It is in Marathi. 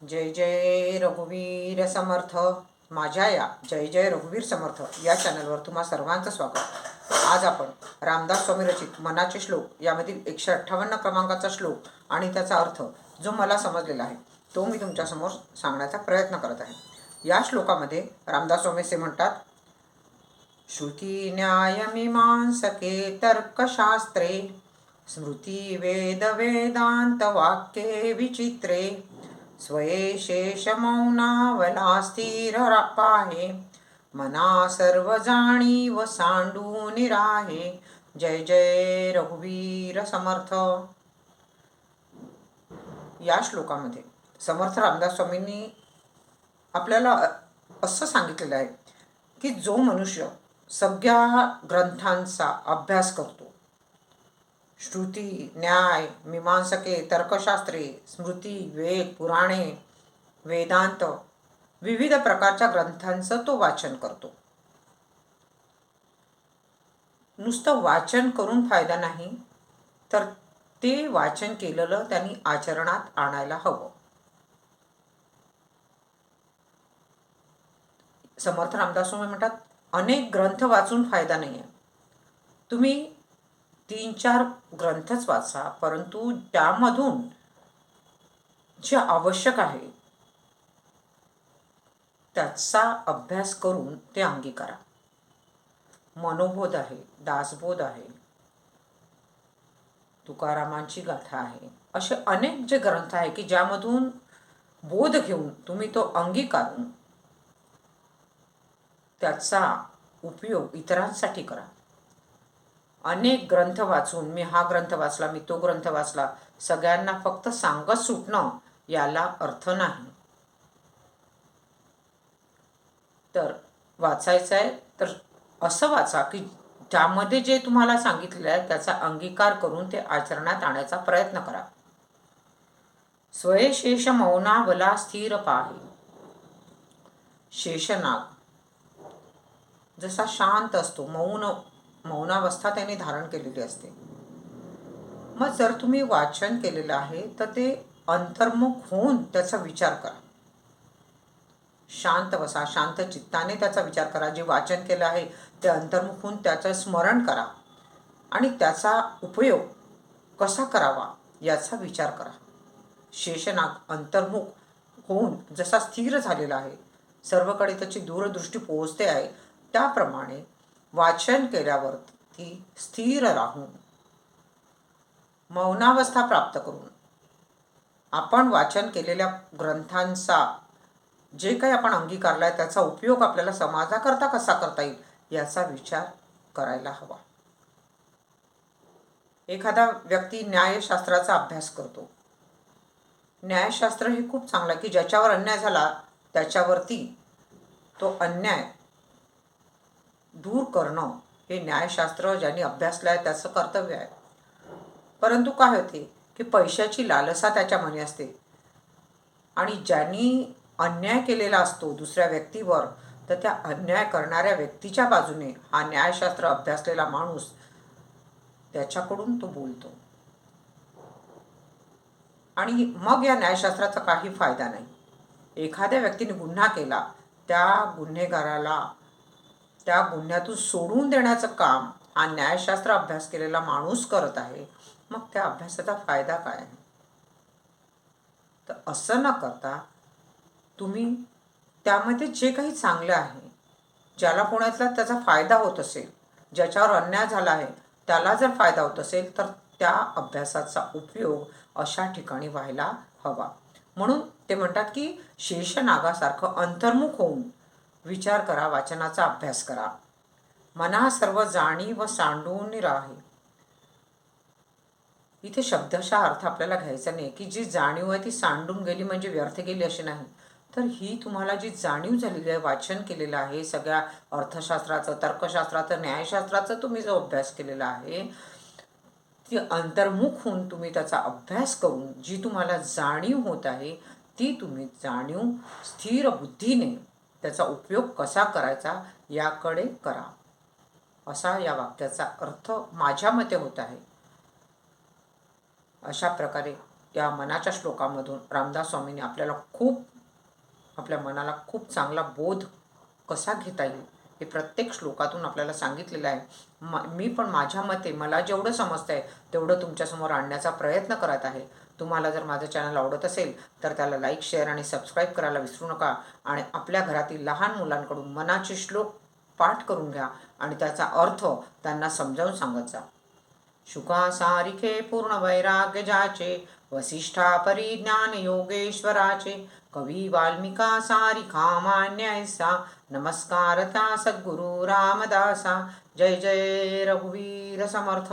जय जय रघुवीर समर्थ. माझ्या या जय जय रघुवीर समर्थ या चॅनलवर तुम्हा सर्वांचं स्वागत. आज आपण रामदास स्वामी रचित मनाचे श्लोक यामधील एकशे अठ्ठावन्न क्रमांकाचा श्लोक आणि त्याचा अर्थ जो मला समजलेला आहे तो मी तुमच्यासमोर सांगण्याचा प्रयत्न करत आहे. या श्लोकामध्ये रामदास स्वामी असे म्हणतात श्रुती न्याय मीमांसके तर्कशास्त्रे स्मृती वेद वेदांत वाक्ये विचित्रे स्वये शेष मना सर्व जाणीव सांडून राहे जय जय रघुवीर समर्थ. या श्लोकामध्ये समर्थ रामदास स्वामींनी आपल्याला असं सांगितलेलं आहे की जो मनुष्य सगळ्या ग्रंथांचा अभ्यास करतो श्रुती न्याय मीमांसके तर्कशास्त्रे स्मृती वेद पुराणे वेदांत विविध प्रकारच्या ग्रंथांचं तो वाचन करतो. नुसतं वाचन करून फायदा नाही तर ते वाचन केलेलं त्यांनी आचरणात आणायला हवं. समर्थ रामदास स्वामी म्हणतात अनेक ग्रंथ वाचून फायदा नाही आहे तुम्ही तीन चार ग्रंथच वाचा परंतु त्यामधून जे आवश्यक आहे त्याचा अभ्यास करून ते अंगीकारा. मनोबोध आहे दासबोध आहे तुकारामांची गाथा आहे असे अनेक जे ग्रंथ आहे की ज्यामधून बोध घेऊन तुम्ही तो अंगीकारून त्याचा उपयोग इतरांसाठी करा. अनेक ग्रंथ वाचून मी हा ग्रंथ वाचला मी तो ग्रंथ वाचला सगळ्यांना फक्त सांगत सुटणं याला अर्थ नाही. तर वाचायचं आहे तर असं वाचा की ज्यामध्ये जे तुम्हाला सांगितलेलं आहे त्याचा अंगीकार करून ते आचरणात आणायचा प्रयत्न करा. स्वयशेष मौनावला स्थिर पाहे. शेषनाग. जसा शांत असतो मौन मौनावस्था त्याने धारण केलेली असते. मग जर तुम्ही वाचन केलेलं आहे तर ते अंतर्मुख होऊन त्याचा विचार करा. शांत बसा शांत चित्ताने त्याचा विचार करा. जे वाचन केलं आहे ते अंतर्मुख होऊन त्याचं स्मरण करा. आणि त्याचा उपयोग कसा करावा याचा विचार करा. शेषनाग अंतर्मुख होऊन जसा स्थिर झालेला आहे सर्वकडे त्याची दूरदृष्टी पोहोचते आहे त्याप्रमाणे वाचन केल्यावर ती स्थिर राहून मौनावस्था प्राप्त करून आपण वाचन केलेल्या ग्रंथांचा जे काही आपण अंगीकारला आहे त्याचा उपयोग आपल्याला समाजाकरता कसा करता येईल याचा विचार करायला हवा. एखादा व्यक्ती न्यायशास्त्राचा अभ्यास करतो. न्यायशास्त्र हे खूप चांगलं आहे की ज्याच्यावर अन्याय झाला त्याच्यावरती तो अन्याय दूर करणं हे न्यायशास्त्र ज्यांनी अभ्यासलं आहे त्याचं कर्तव्य आहे. परंतु काय होते की पैशाची लालसा त्याच्या मनी असते. आणि ज्यांनी अन्याय केलेला असतो दुसऱ्या व्यक्तीवर तर त्या अन्याय करणाऱ्या व्यक्तीच्या बाजूने हा न्यायशास्त्र अभ्यासलेला माणूस त्याच्याकडून तो बोलतो. आणि मग या न्यायशास्त्राचा काही फायदा नाही. एखाद्या व्यक्तीने गुन्हा केला त्या गुन्हेगाराला त्या गुन्ह्यातून सोडून देण्याचं काम हा न्यायशास्त्र अभ्यास केलेला माणूस करत आहे. मग त्या अभ्यासाचा फायदा काय? आहे तर असं न करता तुम्ही त्यामध्ये जे काही चांगलं आहे ज्याला कोणातला त्याचा फायदा होत असेल ज्याच्यावर अन्याय झाला आहे त्याला जर फायदा होत असेल तर त्या अभ्यासाचा उपयोग अशा ठिकाणी व्हायला हवा. म्हणून ते म्हणतात की शेषनागासारखं अंतर्मुख होऊन विचार करा वाचनाचा अभ्यास करा. मना सर्व जाणी व सांडून राहे. इथे शब्दशः अर्थ आपल्याला घ्यायचा नाही की जी जाणीव आहे ती सांडून गेली म्हणजे व्यर्थ गेली अशी नाही. तर ही तुम्हाला जी जाणीव झालेली आहे वाचन केलेलं आहे सगळ्या अर्थशास्त्राचं तर्कशास्त्राचं न्यायशास्त्राचं तुम्ही जो अभ्यास केलेला आहे ती अंतर्मुख होऊन तुम्ही त्याचा अभ्यास करून जी तुम्हाला जाणीव होत आहे ती तुम्ही जाणीव स्थिर बुद्धीने त्याचा उपयोग कसा करायचा याकडे करा. असा या वाक्याचा अर्थ माझ्या मते होत आहे. अशा प्रकारे या मनाच्या श्लोकामधून रामदास स्वामींनी आपल्याला खूप आपल्या मनाला खूप चांगला बोध कसा घेता येईल हे प्रत्येक श्लोकातून आपल्याला सांगितलेलं आहे. म मी पण माझ्या मते मला जेवढं समजतं आहे तेवढं तुमच्यासमोर आणण्याचा प्रयत्न करत आहे. तुम्हाला जर माझं चॅनल आवडत असेल तर त्याला लाईक शेअर आणि सबस्क्राईब करायला विसरू नका. आणि आपल्या घरातील लहान मुलांकडून मनाचे श्लोक पाठ करून घ्या आणि त्याचा अर्थ त्यांना समजावून सांगत जा. शुका सारिखे पूर्ण वैराग्य जाचे वसिष्ठा परिज्ञान योगेश्वराचे कवी वाल्मिका सारिखा मान्य ऐसा नमस्कार सद्गुरु रामदासा जय जय रघुवीर समर्थ.